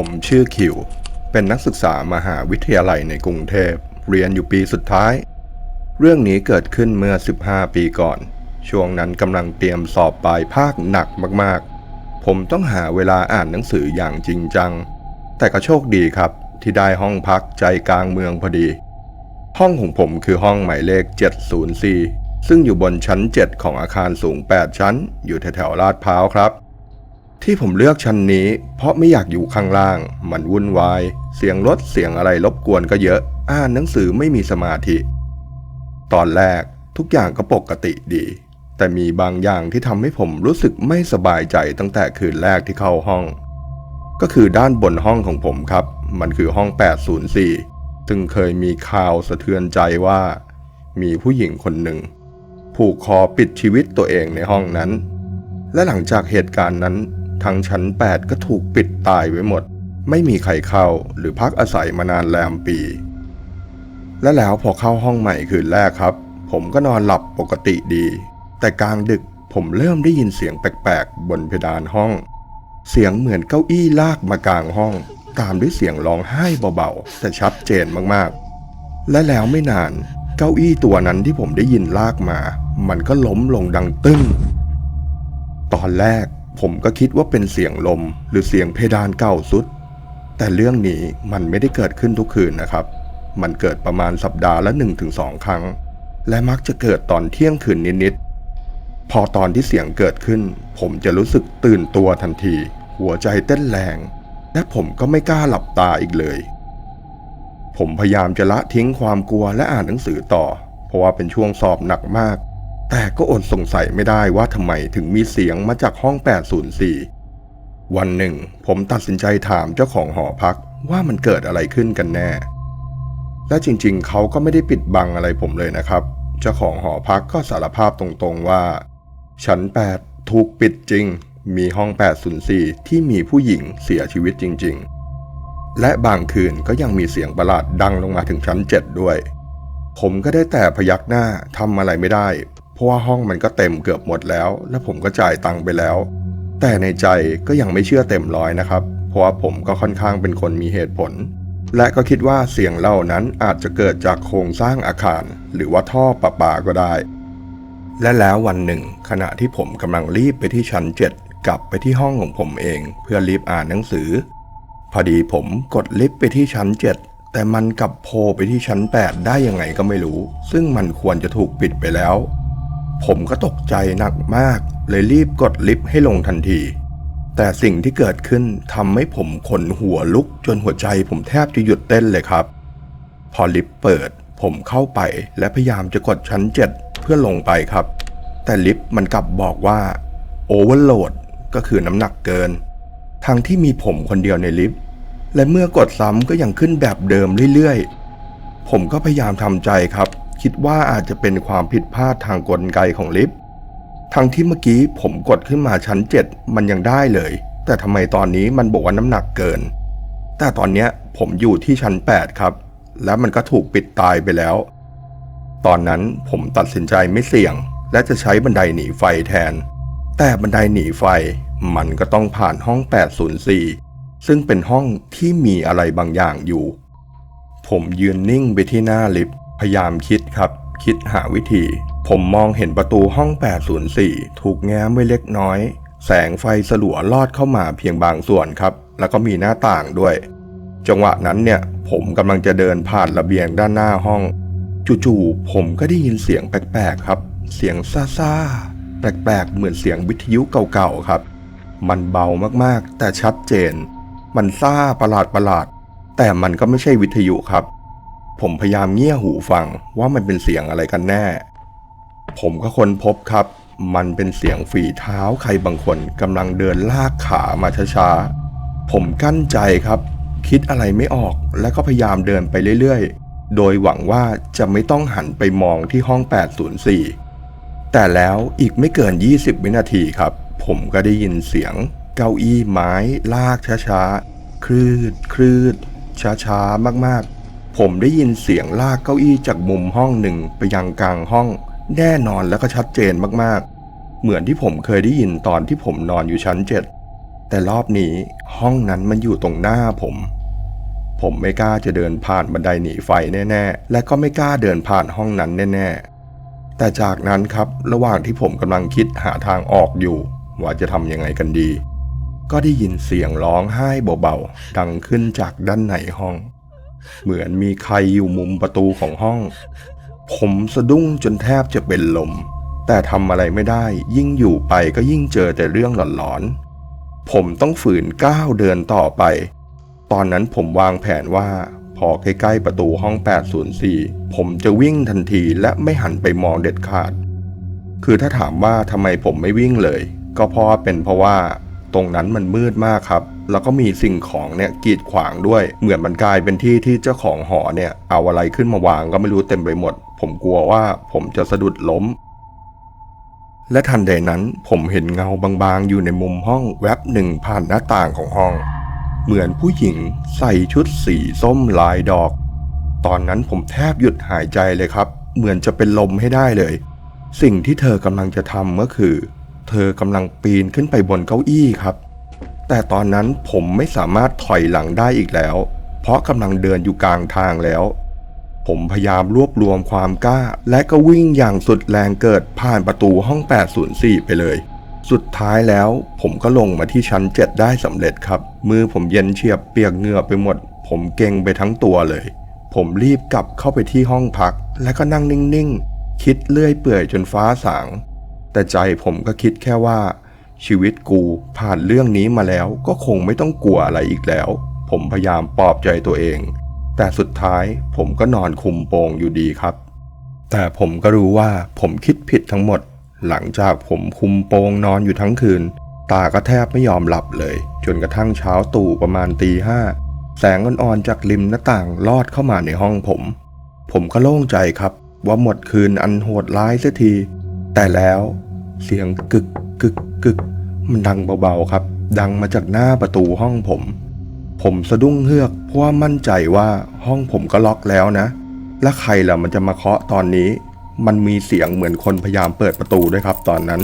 ผมชื่อคิว เป็นนักศึกษามหาวิทยาลัยในกรุงเทพ เรียนอยู่ปีสุดท้าย เรื่องนี้เกิดขึ้นเมื่อ 15 ปีก่อน ช่วงนั้นกำลังเตรียมสอบปลายภาคหนักมากๆ ผมต้องหาเวลาอ่านหนังสืออย่างจริงจัง แต่ก็โชคดีครับ ที่ได้ห้องพักใจกลางเมืองพอดี ห้องของผมคือห้องหมายเลข 704 ซึ่งอยู่บนชั้น 7 ของอาคารสูง 8 ชั้น อยู่แถวๆลาดพร้าวครับ ที่ผมเลือกชั้นนี้ เพราะไม่อยากอยู่ข้างล่าง มันวุ่นวาย เสียงรถเสียงอะไรรบกวนก็เยอะ อ่านหนังสือไม่มีสมาธิ ตอนแรกทุกอย่างก็ปกติดี แต่มีบางอย่างที่ทำให้ผมรู้สึกไม่สบายใจตั้งแต่คืนแรกที่เข้าห้อง ก็คือด้านบนห้องของผมครับ มันคือห้อง 804 ซึ่งเคยมีข่าวสะเทือนใจว่า มีผู้หญิงคนหนึ่งผูกคอปิดชีวิตตัวเองในห้องนั้น และหลังจากเหตุการณ์นั้น ทั้งชั้น 8 ก็ถูกปิดตายไว้หมด ไม่มีใครเข้าหรือพักอาศัยมานานแรมปี และแล้วพอเข้าห้องใหม่คืนแรกครับ ผมก็นอนหลับปกติดี แต่กลางดึกผมเริ่มได้ยินเสียงแปลกๆ บนเพดานห้อง เสียงเหมือนเก้าอี้ลากมากลางห้อง ตามด้วยเสียงร้องไห้เบาๆ แต่ชัดเจนมากๆ และแล้วไม่นานเก้าอี้ตัวนั้นที่ผมได้ยินลากมา มันก็ล้มลงดังตึ้ง ตอนแรก ผมก็คิดว่าเป็นเสียงลมหรือเสียงเพดานเก่าสุด แต่เรื่องนี้มันไม่ได้เกิดขึ้นทุกคืนนะครับ มันเกิดประมาณสัปดาห์ละ 1-2ถึงสองครั้ง และมักจะเกิดตอนเที่ยงคืนนิดๆพอตอนที่เสียงเกิดขึ้น ผมจะรู้สึกตื่นตัวทันที หัวใจเต้นแรง และผมก็ไม่กล้าหลับตาอีกเลย ผมพยายามจะละทิ้งความกลัวและอ่านหนังสือต่อ เพราะว่าเป็นช่วงสอบหนักมาก แต่ก็อดสงสัยไม่ได้ว่าทำไมถึงมีเสียงมาจากห้อง 804 วันหนึ่ง ผมตัดสินใจถามเจ้าของหอพักว่ามันเกิดอะไรขึ้นกันแน่ และจริงๆ เขาก็ไม่ได้ปิดบังอะไรผมเลยนะครับ เจ้าของหอพักก็สารภาพตรงๆว่า ชั้น 8 ถูกปิดจริง มีห้อง 804 ที่มีผู้หญิงเสียชีวิตจริง ๆ และบางคืนก็ยังมีเสียงประหลาดดังลงมาถึงชั้น 7 ด้วย ผมก็ได้แต่พยักหน้าทำอะไรไม่ได้ เพราะว่าห้องมันก็เต็มเกือบหมดแล้ว และผมก็จ่ายตังค์ไปแล้ว แต่ในใจก็ยังไม่เชื่อเต็มร้อยนะครับ เพราะว่าผมก็ค่อนข้างเป็นคนมีเหตุผล และก็คิดว่าเสียงเล่านั้นอาจจะเกิดจากโครงสร้างอาคาร หรือว่าท่อประปาก็ได้ และแล้ววันหนึ่ง ขณะที่ผมกำลังรีบไปที่ชั้น7กลับไปที่ห้องของผมเอง เพื่อรีบอ่านหนังสือ พอดีผมกดลิฟต์ไปที่ชั้น7แต่มันกลับโผล่ไปที่ชั้น 8 ได้ยังไงก็ไม่รู้ ซึ่งมันควรจะถูกปิดไปแล้ว ผมก็ตกใจหนักมาก เลยรีบกดลิฟต์ให้ลงทันที แต่สิ่งที่เกิดขึ้นทำให้ผมขนหัวลุกจนหัวใจผมแทบจะหยุดเต้นเลยครับ พอลิฟต์เปิด ผมเข้าไปและพยายามจะกดชั้น7เพื่อลงไปครับ แต่ลิฟต์มันกลับบอกว่าโอเวอร์โหลดก็คือน้ำหนักเกิน ทั้งที่มีผมคนเดียวในลิฟต์และเมื่อกดซ้ำก็ยังขึ้นแบบเดิมเรื่อยๆ ผมก็พยายามทำใจครับ คิดว่าอาจจะเป็นความผิดพลาดทางกลไกของลิฟต์ทั้งที่เมื่อกี้ผมกดขึ้นมาชั้น 7 มันยังได้เลย แต่ทำไมตอนนี้มันบอกว่าน้ำหนักเกิน แต่ตอนนี้ผมอยู่ที่ชั้น 8 ครับ แล้วมันก็ถูกปิดตายไปแล้ว ตอนนั้นผมตัดสินใจไม่เสี่ยง และจะใช้บันไดหนีไฟแทน แต่บันไดหนีไฟมันก็ต้องผ่านห้อง 804 ซึ่งเป็นห้องที่มีอะไรบางอย่างอยู่ ผมยืนนิ่งไปที่หน้าลิฟต์ พยายามคิดครับ คิดหาวิธี ผมมองเห็นประตูห้อง 804 ถูกแง้มไว้เล็กน้อย แสงไฟสลัวลอดเข้ามาเพียงบางส่วนครับ แล้วก็มีหน้าต่างด้วย จังหวะนั้นเนี่ย ผมกำลังจะเดินผ่านระเบียงด้านหน้าห้อง จู่ๆผมก็ได้ยินเสียงแปลกๆครับ เสียงซ่าๆแปลกๆเหมือนเสียงวิทยุเก่าๆครับ มันเบามากๆ แต่ชัดเจน มันซ่าประหลาดๆแต่มันก็ไม่ใช่วิทยุครับ ผมพยายามเงี่ยหูฟังว่ามันเป็นเสียงอะไรกันแน่ ผมก็ค้นพบครับ มันเป็นเสียงฝีเท้าใครบางคนกำลังเดินลากขามาช้าๆ ผมกั้นใจครับ คิดอะไรไม่ออกและก็พยายามเดินไปเรื่อยๆ โดยหวังว่าจะไม่ต้องหันไปมองที่ห้อง 804 แต่แล้วอีกไม่เกิน 20 วินาทีครับ ผมก็ได้ยินเสียง เก้าอี้ไม้ ลากช้าๆ คลืดคลืดช้าๆ มากๆ ผมได้ยินเสียงลากเก้าอี้จากมุมห้องหนึ่งไปยังกลางห้อง แน่นอนแล้วก็ชัดเจนมากๆ เหมือนที่ผมเคยได้ยินตอนที่ผมนอนอยู่ชั้นเจ็ดแต่รอบนี้ห้องนั้นมันอยู่ตรงหน้าผม ผมไม่กล้าจะเดินผ่านบันไดหนีไฟแน่ ๆ และก็ไม่กล้าเดินผ่านห้องนั้นแน่ ๆ แต่จากนั้นครับระหว่างที่ผมกำลังคิดหาทางออกอยู่ ว่าจะทำยังไงกันดี ก็ได้ยินเสียงร้องไห้เบาๆดังขึ้นจากด้านในห้อง เหมือนมีใครอยู่มุมประตูของห้อง ผมสะดุ้งจนแทบจะเป็นลม แต่ทำอะไรไม่ได้ ยิ่งอยู่ไปก็ยิ่งเจอแต่เรื่องหลอนๆ ผมต้องฝืนก้าวเดินต่อไป ตอนนั้นผมวางแผนว่า พอใกล้ๆประตูห้อง 804 ผมจะวิ่งทันทีและไม่หันไปมองเด็ดขาด คือถ้าถามว่าทำไมผมไม่วิ่งเลย ก็เพราะเป็นเพราะว่า ตรงนั้นมันมืดมากครับ แล้วก็มีสิ่งของเนี่ยกีดขวางด้วย เหมือนมันกลายเป็นที่ที่เจ้าของหอเนี่ยเอาอะไรขึ้นมาวางก็ไม่รู้เต็มไปหมด ผมกลัวว่าผมจะสะดุดล้ม และทันใดนั้นผมเห็นเงาบางๆ อยู่ในมุมห้องแวบหนึ่งผ่านหน้าต่างของห้อง เหมือนผู้หญิงใส่ชุดสีส้มลายดอก ตอนนั้นผมแทบหยุดหายใจเลยครับ เหมือนจะเป็นลมให้ได้เลย สิ่งที่เธอกำลังจะทำก็คือ เธอกำลังปีนขึ้นไปบนเก้าอี้ครับ แต่ตอนนั้นผมไม่สามารถถอยหลังได้อีกแล้ว เพราะกำลังเดินอยู่กลางทางแล้ว ผมพยายามรวบรวมความกล้า และก็วิ่งอย่างสุดแรงเกิดผ่านประตูห้อง 804 ไปเลย สุดท้ายแล้วผมก็ลงมาที่ชั้น7ได้สำเร็จครับ มือผมเย็นเฉียบเปียกเหงื่อไปหมด ผมเก่งไปทั้งตัวเลย ผมรีบกลับเข้าไปที่ห้องพัก และก็นั่งนิ่งๆคิดเลื่อยเปื่อยจนฟ้าสาง แต่ใจผมก็คิดแค่ว่า ชีวิตกูผ่านเรื่องนี้มาแล้วก็คงไม่ต้องกลัวอะไรอีกแล้ว ผมพยายามปลอบใจตัวเอง แต่สุดท้ายผมก็นอนคุมโปงอยู่ดีครับ แต่ผมก็รู้ว่าผมคิดผิดทั้งหมด หลังจากผมคุมโปงนอนอยู่ทั้งคืน ตาก็แทบไม่ยอมหลับเลย จนกระทั่งเช้าตู่ประมาณตีห้าแสงอ่อนๆจากริมหน้าต่างลอดเข้ามาในห้องผม ผมก็โล่งใจครับว่าหมดคืนอันโหดร้ายเสียที แต่แล้ว เสียงกึกกึกกึกมันดังเบาๆครับ ดังมาจากหน้าประตูห้องผม ผมสะดุ้งเฮือกเพราะว่ามั่นใจว่าห้องผมก็ล็อกแล้วนะ และใครล่ะมันจะมาเคาะตอนนี้ มันมีเสียงเหมือนคนพยายามเปิดประตูด้วยครับตอนนั้น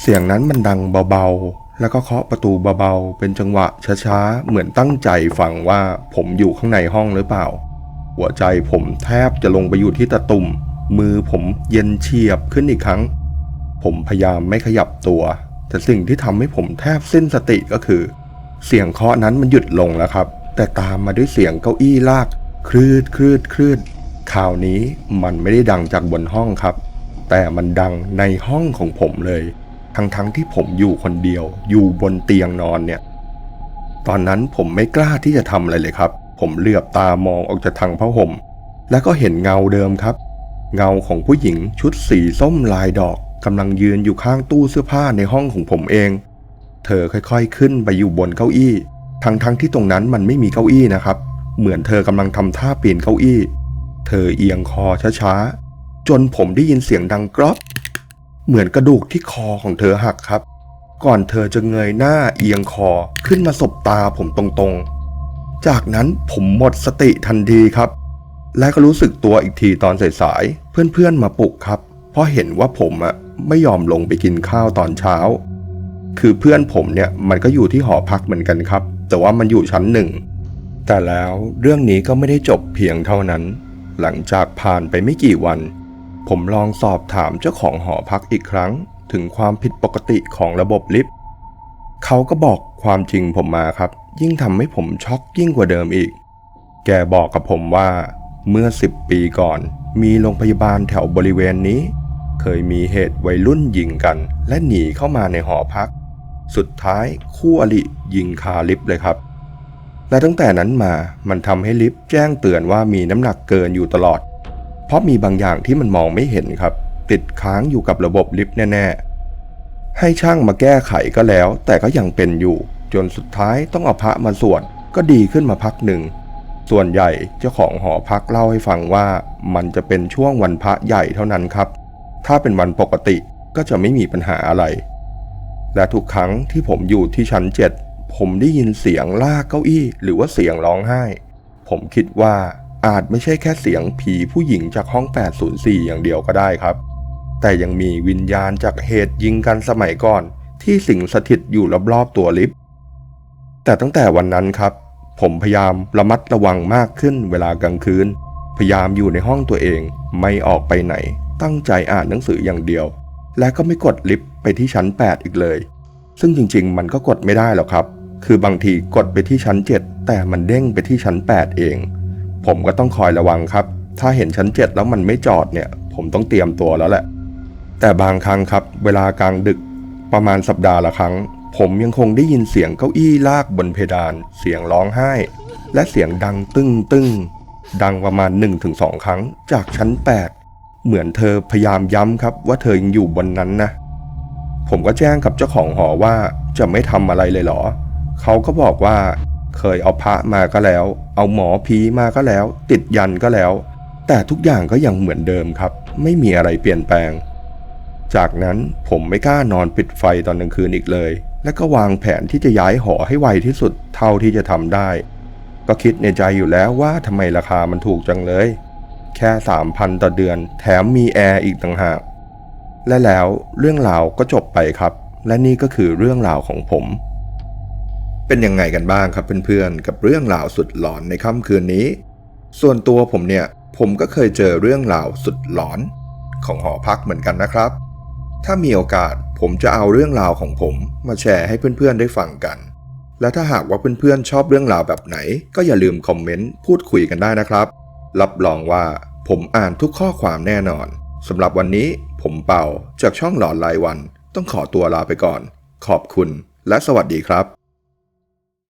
เสียงนั้นมันดังเบาๆ แล้วก็เคาะประตูเบาๆ เป็นจังหวะช้าๆ เหมือนตั้งใจฟังว่าผมอยู่ข้างในห้องหรือเปล่า หัวใจผมแทบจะลงไปอยู่ที่ตะตุ่มมือผมเย็นเฉียบขึ้นอีกครั้ง ผมพยายามไม่ขยับตัว แต่สิ่งที่ทำให้ผมแทบสิ้นสติก็คือ เสียงเคาะนั้นมันหยุดลงแล้วครับ แต่ตามมาด้วยเสียงเก้าอี้ลาก คลืดคลืดคลืดคราวนี้มันไม่ได้ดังจากบนห้องครับ แต่มันดังในห้องของผมเลย ทั้งๆทที่ผมอยู่คนเดียว อยู่บนเตียงนอนเนี่ย ตอนนั้นผมไม่กล้าที่จะทำอะไรเลยครับ ผมเหลือบตามองออกจากทางผ้าห่ม แล้วก็เห็นเงาเดิมครับ เงาของผู้หญิงชุดสีส้มลายดอก กำลังยืนอยู่ข้างตู้เสื้อผ้าในห้องของผมเอง เธอค่อยๆขึ้นไปอยู่บนเก้าอี้ ทั้งๆทที่ตรงนั้นมันไม่มีเก้าอี้นะครับ เหมือนเธอกำลังทำท่าปีนเก้าอี้ เธอเอียงคอช้าๆ จนผมได้ยินเสียงดังกรอบเหมือนกระดูกที่คอของเธอหักครับ ก่อนเธอจะเงยหน้าเอียงคอขึ้นมาสบตาผมตรงๆ จากนั้นผมหมดสติทันทีครับ และก็รู้สึกตัวอีกทีตอนสายๆ เพื่อนๆมาปลุกครับ เพราะเห็นว่าผมอะ ไม่ยอมลงไปกินข้าวตอนเช้า คือเพื่อนผมเนี่ยมันก็อยู่ที่หอพักเหมือนกันครับ แต่ว่ามันอยู่ชั้นหนึ่ง แต่แล้วเรื่องนี้ก็ไม่ได้จบเพียงเท่านั้น หลังจากผ่านไปไม่กี่วัน ผมลองสอบถามเจ้าของหอพักอีกครั้ง ถึงความผิดปกติของระบบลิฟต์เขาก็บอกความจริงผมมาครับ ยิ่งทำให้ผมช็อกยิ่งกว่าเดิมอีก แกบอกกับผมว่า เมื่อสิบปีก่อน มีโรงพยาบาลแถวบริเวณนี้ เคยมีเหตุวัยรุ่นยิงกันและหนีเข้ามาในหอพัก สุดท้ายคู่อริยิงคาลิฟต์เลยครับ และตั้งแต่นั้นมามันทำให้ลิฟต์แจ้งเตือนว่ามีน้ำหนักเกินอยู่ตลอด เพราะมีบางอย่างที่มันมองไม่เห็นครับ ติดค้างอยู่กับระบบลิฟต์แน่ๆ ให้ช่างมาแก้ไขก็แล้ว แต่ก็ยังเป็นอยู่ จนสุดท้ายต้องเอาพระมาสวดก็ดีขึ้นมาพักหนึ่งส่วนใหญ่เจ้าของหอพักเล่าให้ฟังว่ามันจะเป็นช่วงวันพระใหญ่เท่านั้นครับ ถ้าเป็นวันปกติก็จะไม่มีปัญหาอะไร และทุกครั้งที่ผมอยู่ที่ชั้นเจ็ดผมได้ยินเสียงลากเก้าอี้ หรือว่าเสียงร้องไห้ ผมคิดว่าอาจไม่ใช่แค่เสียงผีผู้หญิงจากห้อง 804 อย่างเดียวก็ได้ครับ แต่ยังมีวิญญาณจากเหตุยิงกันสมัยก่อน ที่สิงสถิตอยู่รอบๆตัวลิฟต์ แต่ตั้งแต่วันนั้นครับ ผมพยายามระมัดระวังมากขึ้นเวลากลางคืน พยายามอยู่ในห้องตัวเองไม่ออกไปไหน ตั้งใจอ่านหนังสืออย่างเดียว และก็ไม่กดลิฟต์ไปที่ชั้น 8 อีกเลย ซึ่งจริงๆ มันก็กดไม่ได้หรอกครับ คือบางทีกดไปที่ชั้น 7 แต่มันเด้งไปที่ชั้น 8 เอง ผมก็ต้องคอยระวังครับ ถ้าเห็นชั้น 7 แล้วมันไม่จอดเนี่ย ผมต้องเตรียมตัวแล้วแหละ แต่บางครั้งครับ เวลากลางดึกประมาณสัปดาห์ละครั้ง ผมยังคงได้ยินเสียงเก้าอี้ลากบนเพดาน เสียงร้องไห้ และเสียงดังตึ้งตึ้งดังประมาณ 1-2 ครั้งจากชั้น 8 เหมือนเธอพยายามย้ำครับว่าเธอยังอยู่บนนั้นนะ ผมก็แจ้งกับเจ้าของหอว่าจะไม่ทำอะไรเลยเหรอ เขาก็บอกว่า เคยเอาพระมาก็แล้ว เอาหมอผีมาก็แล้ว ติดยันก็แล้ว แต่ทุกอย่างก็ยังเหมือนเดิมครับ ไม่มีอะไรเปลี่ยนแปลง จากนั้นผมไม่กล้านอนปิดไฟตอนกลางคืนอีกเลย และก็วางแผนที่จะย้ายหอให้ไวที่สุดเท่าที่จะทำได้ ก็คิดในใจอยู่แล้วว่าทำไมราคามันถูกจังเลย แค่สามพันต่อเดือน แถมมีแอร์อีกต่างหาก และแล้วเรื่องราวก็จบไปครับ และนี่ก็คือเรื่องราวของผม เป็นยังไงกันบ้างครับเพื่อนๆ กับเรื่องราวสุดหลอนในค่ำคืนนี้ ส่วนตัวผมเนี่ยผมก็เคยเจอเรื่องราวสุดหลอน ของหอพักเหมือนกันนะครับ ถ้ามีโอกาสผมจะเอาเรื่องราวของผมมาแชร์ให้เพื่อนๆได้ฟังกัน และถ้าหากว่าเพื่อนๆชอบเรื่องราวแบบไหน ก็อย่าลืมคอมเมนต์พูดคุยกันได้นะครับ รับรองว่าผมอ่านทุกข้อความแน่นอนสำหรับวันนี้ผมเป่าจากช่องหลอนรายวัน ต้องขอตัวลาไปก่อน ขอบคุณและสวัสดีครับ